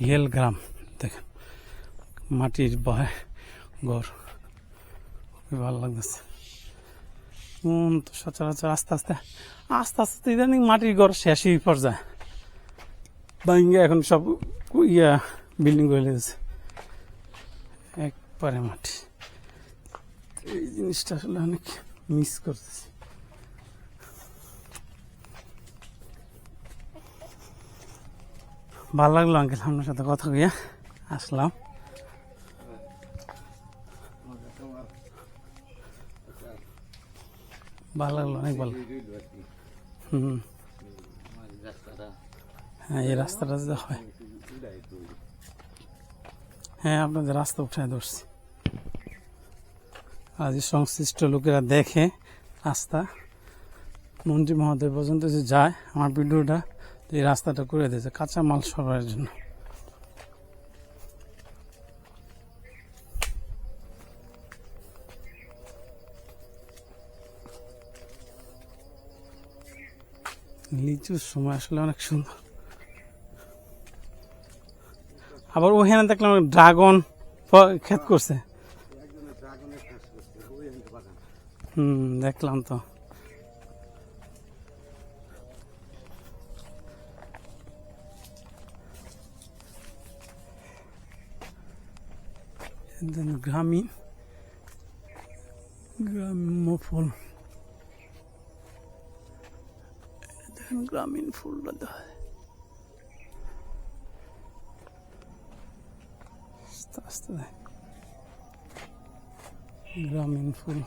Real গ্রাম দেখেন, মাটির বয় ঘর। খুবই ভালো লাগতেছে। তো সচরাচর আস্তে আস্তে আস্তে আস্তে ইদানিং মাটির ঘর শেষই পর্যায়ে। ভাঙ্গে এখন সব ইয়া বিল্ডিং করে লেগেছে একবারে মাটি। এই জিনিসটা আসলে অনেক মিস করতেছি। ভালো লাগল আঙ্কেল আপনার সাথে কথা কইয়া আসলাম। ভালো লাগল, অনেক ভালো। হুম। হ্যাঁ এই রাস্তাটা যে হয়। হ্যাঁ আপনাদের রাস্তা উঠে ধরছি। আজ সংশ্লিষ্ট লোকেরা দেখে রাস্তা। মন্ত্রী মহোদয় পর্যন্ত যে যায়, আমার ভিডিওটা এই রাস্তাটা করে দিয়েছে কাঁচা মাল সরবরাহের জন্য। লিচুর সময় আসলে অনেক সুন্দর। আবার ওখানে দেখলাম ড্রাগন ক্ষেত করছে। হুম দেখলাম তো। দেন গ্রামীণ গ্রাম্য ফুল দেখেন গ্রামীণ ফুলটা দেয় আস্তে আস্তে গ্রামীণ ফুল